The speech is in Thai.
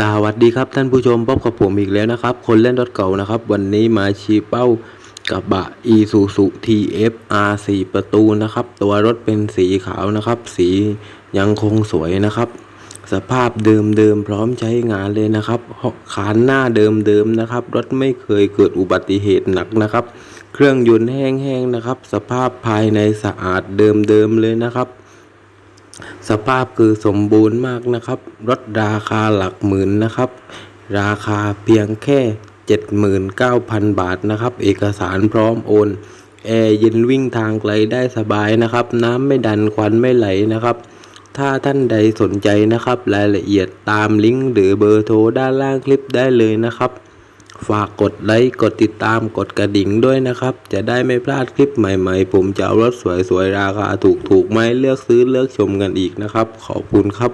สวัสดีครับท่านผู้ชมพบกับผมอีกแล้วนะครับ คนเล่นรถเก่านะครับ วันนี้มาชี้เป้ากระบะ Isuzu TFR 4 ประตูนะครับ ตัวรถเป็นสีขาวนะครับ สียังคงสวยนะครับ สภาพเดิมๆพร้อมใช้งานเลยนะครับขานหน้าเดิมๆนะครับ รถไม่เคยเกิดอุบัติเหตุหนักนะครับ เครื่องยนต์แห้งๆนะครับ สภาพภายในสะอาดเดิมๆเลยนะครับ สภาพคือสมบูรณ์มากนะครับ รถราคาหลักหมื่นนะครับ ราคาเพียงแค่ 79,000 บาทนะครับ เอกสารพร้อมโอนแอร์เย็นวิ่งทางไกลได้สบายนะครับ น้ำไม่ดันควันไม่ไหลนะครับ ถ้าท่านใดสนใจนะครับ รายละเอียดตามลิงก์หรือเบอร์โทรด้านล่างคลิปได้เลยนะครับ ฝากกดไลค์ กดติดตาม กดกระดิ่งด้วยนะครับ จะได้ไม่พลาดคลิปใหม่ๆ ผมจะเอารถสวยๆ ราคาถูกๆมาให้เลือกซื้อเลือกชมกันอีกนะครับ ขอบคุณครับ